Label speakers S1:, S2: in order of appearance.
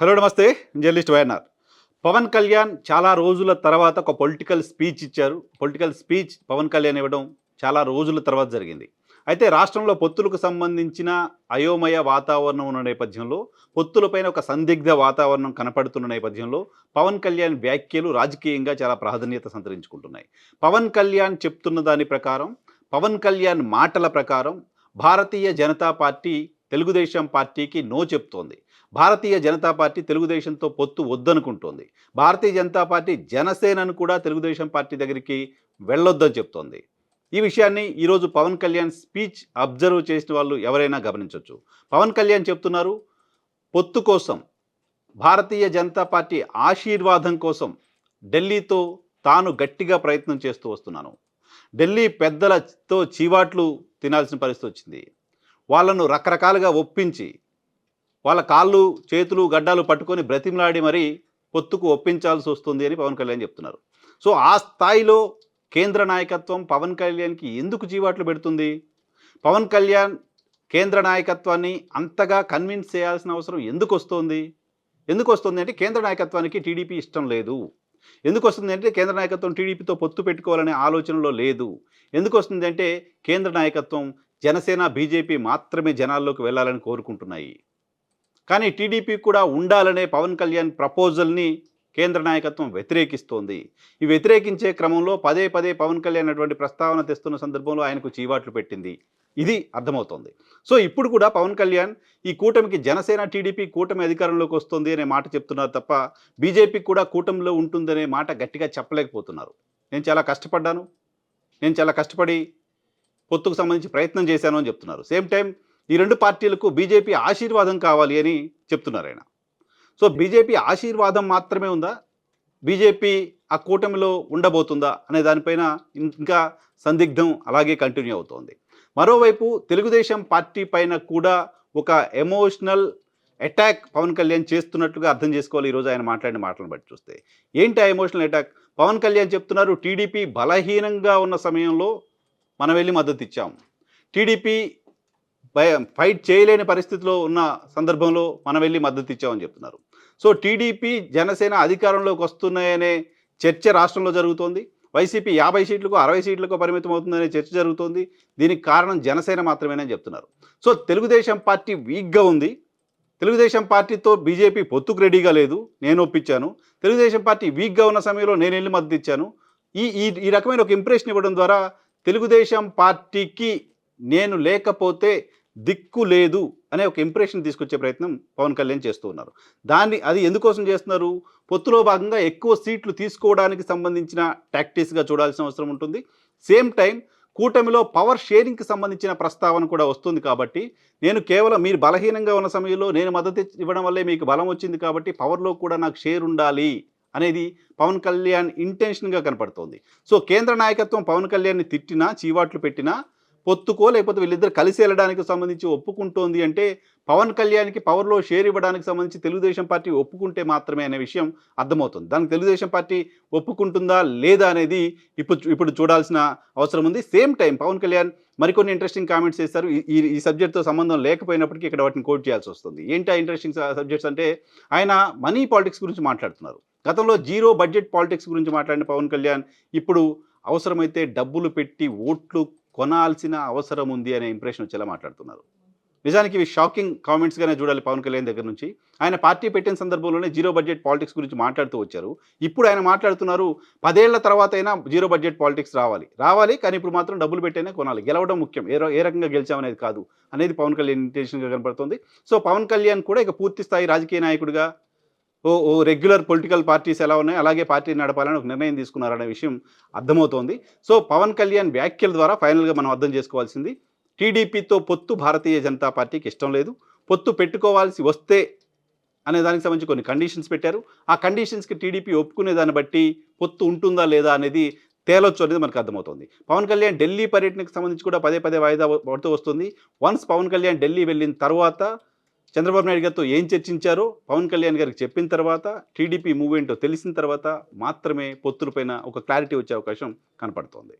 S1: Hello నమస్తే. Journalist YNR. Pawan Kalyan చాలా రోజుల తర్వాత ఒక పొలిటికల్ స్పీచ్ ఇచ్చారు. పొలిటికల్ స్పీచ్ పవన్ కళ్యాణ్ ఇవ్వడం చాలా రోజుల తర్వాత జరిగింది. అయితే రాష్ట్రంలో పొత్తులకు సంబంధించిన అయోమయ వాతావరణం ఉన్న నేపథ్యంలో పొత్తులపైన ఒక సందిగ్ధ వాతావరణం కనపడుతున్న నేపథ్యంలో పవన్ కళ్యాణ్ వ్యాఖ్యలు రాజకీయంగా చాలా ప్రాధాన్యత సంతరించుకుంటున్నాయి. పవన్ కళ్యాణ్ చెప్తున్న దాని ప్రకారం పవన్ కళ్యాణ్ మాటల ప్రకారం భారతీయ జనతా పార్టీ తెలుగుదేశం పార్టీకి నో చెప్తోంది. భారతీయ జనతా పార్టీ తెలుగుదేశంతో పొత్తు వద్దనుకుంటోంది. భారతీయ జనతా పార్టీ జనసేనను కూడా తెలుగుదేశం పార్టీ దగ్గరికి వెళ్ళొద్దని చెప్తోంది. ఈ విషయాన్ని ఈరోజు పవన్ కళ్యాణ్ స్పీచ్ అబ్జర్వ్ చేసిన వాళ్ళు ఎవరైనా గమనించవచ్చు పవన్ కళ్యాణ్ చెప్తున్నారు పొత్తు కోసం భారతీయ జనతా పార్టీ ఆశీర్వాదం కోసం ఢిల్లీతో తాను గట్టిగా ప్రయత్నం చేస్తూ వస్తున్నాను. ఢిల్లీ పెద్దలతో చీవాట్లు తినాల్సిన పరిస్థితి వచ్చింది. వాళ్ళను రకరకాలుగా ఒప్పించి వాళ్ళ కాళ్ళు చేతులు గడ్డాలు పట్టుకొని బ్రతిమలాడి మరీ పొత్తుకు ఒప్పించాల్సి వస్తుంది అని పవన్ కళ్యాణ్ చెప్తున్నారు. సో ఆ స్థాయిలో కేంద్ర నాయకత్వం పవన్ కళ్యాణ్కి ఎందుకు జీవాట్లు పెడుతుంది? పవన్ కళ్యాణ్ కేంద్ర నాయకత్వాన్ని అంతగా కన్విన్స్ చేయాల్సిన అవసరం ఎందుకు వస్తుంది? ఎందుకు వస్తుంది అంటే కేంద్ర నాయకత్వానికి టీడీపీ ఇష్టం లేదు. ఎందుకు వస్తుంది అంటే కేంద్ర నాయకత్వం టీడీపీతో పొత్తు పెట్టుకోవాలనే ఆలోచనలో లేదు. ఎందుకు వస్తుంది అంటే కేంద్ర నాయకత్వం జనసేన బీజేపీ మాత్రమే జనాల్లోకి వెళ్ళాలని కోరుకుంటున్నాయి. కానీ టీడీపీ కూడా ఉండాలనే పవన్ కళ్యాణ్ ప్రపోజల్ని కేంద్ర నాయకత్వం వ్యతిరేకిస్తోంది. ఈ వ్యతిరేకించే క్రమంలో పదే పదే పవన్ కళ్యాణ్ అటువంటి ప్రస్తావన తెస్తున్న సందర్భంలో ఆయనకు చీవాట్లు పెట్టింది. ఇది అర్థమవుతోంది. సో ఇప్పుడు కూడా పవన్ కళ్యాణ్ ఈ కూటమికి జనసేన టీడీపీ కూటమి అధికారంలోకి వస్తుంది అనే మాట చెప్తున్నారు తప్ప బీజేపీ కూడా కూటమిలో ఉంటుందనే మాట గట్టిగా చెప్పలేకపోతున్నారు. నేను చాలా కష్టపడ్డాను. నేను చాలా కష్టపడి పొత్తుకు సంబంధించి ప్రయత్నం చేశాను అని చెప్తున్నారు. సేమ్ టైం ఈ రెండు పార్టీలకు బీజేపీ ఆశీర్వాదం కావాలి అని చెప్తున్నారు ఆయన. సో బీజేపీ ఆశీర్వాదం మాత్రమే ఉందా? బీజేపీ ఆ కూటమిలో ఉండబోతుందా? అనే దానిపైన ఇంకా సందిగ్ధం అలాగే కంటిన్యూ అవుతోంది. మరోవైపు తెలుగుదేశం పార్టీ పైన కూడా ఒక ఎమోషనల్ అటాక్ పవన్ కళ్యాణ్ చేస్తున్నట్లుగా అర్థం చేసుకోవాలి ఈరోజు ఆయన మాట్లాడిన మాటలను బట్టి చూస్తే. ఏంటి ఆ ఎమోషనల్ అటాక్? పవన్ కళ్యాణ్ చెప్తున్నారు టీడీపీ బలహీనంగా ఉన్న సమయంలో మనం వెళ్ళి మద్దతు ఇచ్చాం. టీడీపీ ఫైట్ చేయలేని పరిస్థితిలో ఉన్న సందర్భంలో మనం వెళ్ళి మద్దతు ఇచ్చామని చెప్తున్నారు. సో టీడీపీ జనసేన అధికారంలోకి వస్తున్నాయనే చర్చ రాష్ట్రంలో జరుగుతోంది. వైసీపీ యాభై సీట్లకు అరవై సీట్లకు పరిమితం అవుతుందనే చర్చ జరుగుతోంది. దీనికి కారణం జనసేన మాత్రమేనని చెప్తున్నారు. సో తెలుగుదేశం పార్టీ వీక్గా ఉంది. తెలుగుదేశం పార్టీతో బీజేపీ పొత్తుకు రెడీగా లేదు. నేను ఒప్పించాను. తెలుగుదేశం పార్టీ వీక్గా ఉన్న సమయంలో నేను వెళ్ళి మద్దతు ఇచ్చాను. ఈ ఈ ఈ రకమైన ఒక ఇంప్రెషన్ ఇవ్వడం ద్వారా తెలుగుదేశం పార్టీకి నేను లేకపోతే దిక్కు లేదు అనే ఒక ఇంప్రెషన్ తీసుకొచ్చే ప్రయత్నం పవన్ కళ్యాణ్ చేస్తూ ఉన్నారు. దాన్ని అది ఎందుకోసం చేస్తున్నారు? పొత్తులో భాగంగా ఎక్కువ సీట్లు తీసుకోవడానికి సంబంధించిన టాక్టిక్స్గా చూడాల్సిన అవసరం ఉంటుంది. సేమ్ టైం కూటమిలో పవర్ షేరింగ్కి సంబంధించిన ప్రస్తావన కూడా వస్తుంది కాబట్టి నేను కేవలం మీరు బలహీనంగా ఉన్న సమయంలో నేను మద్దతు ఇవ్వడం వల్లే మీకు బలం వచ్చింది కాబట్టి పవర్లో కూడా నాకు షేర్ ఉండాలి అనేది పవన్ కళ్యాణ్ ఇంటెన్షన్గా కనపడుతోంది. సో కేంద్ర నాయకత్వం పవన్ కళ్యాణ్ని తిట్టినా చీవాట్లు పెట్టినా పొత్తుకో లేకపోతే వీళ్ళిద్దరు కలిసి వెళ్ళడానికి సంబంధించి ఒప్పుకుంటోంది అంటే పవన్ కళ్యాణ్కి పవర్లో షేర్ ఇవ్వడానికి సంబంధించి తెలుగుదేశం పార్టీ ఒప్పుకుంటే మాత్రమే అనే విషయం అర్థమవుతుంది. దానికి తెలుగుదేశం పార్టీ ఒప్పుకుంటుందా లేదా అనేది ఇప్పుడు ఇప్పుడు చూడాల్సిన అవసరం ఉంది. సేమ్ టైం పవన్ కళ్యాణ్ మరికొన్ని ఇంట్రెస్టింగ్ కామెంట్స్ చేస్తారు ఈ ఈ సబ్జెక్ట్తో సంబంధం లేకపోయినప్పటికీ ఇక్కడ వాటిని కోట్ చేయాల్సి వస్తుంది. ఏంటి ఆ ఇంట్రెస్టింగ్ సబ్జెక్ట్స్ అంటే ఆయన మనీ పాలిటిక్స్ గురించి మాట్లాడుతున్నారు. గతంలో జీరో బడ్జెట్ పాలిటిక్స్ గురించి మాట్లాడిన పవన్ కళ్యాణ్ ఇప్పుడు అవసరమైతే డబ్బులు పెట్టి ఓట్లు కొనాల్సిన అవసరం ఉంది అనే ఇంప్రెషన్ వచ్చేలా మాట్లాడుతున్నారు. నిజానికి ఇవి షాకింగ్ కామెంట్స్గానే చూడాలి పవన్ కళ్యాణ్ దగ్గర నుంచి. ఆయన పార్టీ పెట్టిన సందర్భంలోనే జీరో బడ్జెట్ పాలిటిక్స్ గురించి మాట్లాడుతూ వచ్చారు. ఇప్పుడు ఆయన మాట్లాడుతున్నారు పదేళ్ళ తర్వాత అయినా జీరో బడ్జెట్ పాలిటిక్స్ రావాలి. రావాలి కానీ ఇప్పుడు మాత్రం డబ్బులు పెట్టైనా కొనాలి. గెలవడం ముఖ్యం. ఏ ఏ రకంగా గెలిచామనేది కాదు. అనేది పవన్ కళ్యాణ్ ఇంటెన్షన్గా కనపడుతుంది. సో పవన్ కళ్యాణ్ కూడా ఇక పూర్తి స్థాయి రాజకీయ నాయకుడిగా ఓ ఓ రెగ్యులర్ పొలిటికల్ పార్టీస్ ఎలా ఉన్నాయి? అలాగే పార్టీ నడపాలని ఒక నిర్ణయం తీసుకున్నారనే విషయం అర్థమవుతోంది. సో పవన్ కళ్యాణ్ వ్యాఖ్యల ద్వారా ఫైనల్గా మనం అర్థం చేసుకోవాల్సింది టీడీపీతో పొత్తు భారతీయ జనతా పార్టీకి ఇష్టం లేదు. పొత్తు పెట్టుకోవాల్సి వస్తే అనే దానికి సంబంధించి కొన్ని కండిషన్స్ పెట్టారు. ఆ కండిషన్స్కి టీడీపీ ఒప్పుకునే దాన్ని బట్టి పొత్తు ఉంటుందా లేదా అనేది తేలొచ్చు అనేది మనకు అర్థమవుతుంది. పవన్ కళ్యాణ్ ఢిల్లీ పర్యటనకు సంబంధించి కూడా పదే పదే వాయిదా పడుతూ వస్తుంది. వన్స్ పవన్ కళ్యాణ్ ఢిల్లీ వెళ్ళిన తర్వాత చంద్రబాబు నాయుడు గారితో ఏం చర్చించారో పవన్ కళ్యాణ్ గారికి చెప్పిన తర్వాత టీడీపీ మూవ్ ఏంటో తెలిసిన తర్వాత మాత్రమే పొత్తులపైన ఒక క్లారిటీ వచ్చే అవకాశం కనపడుతోంది.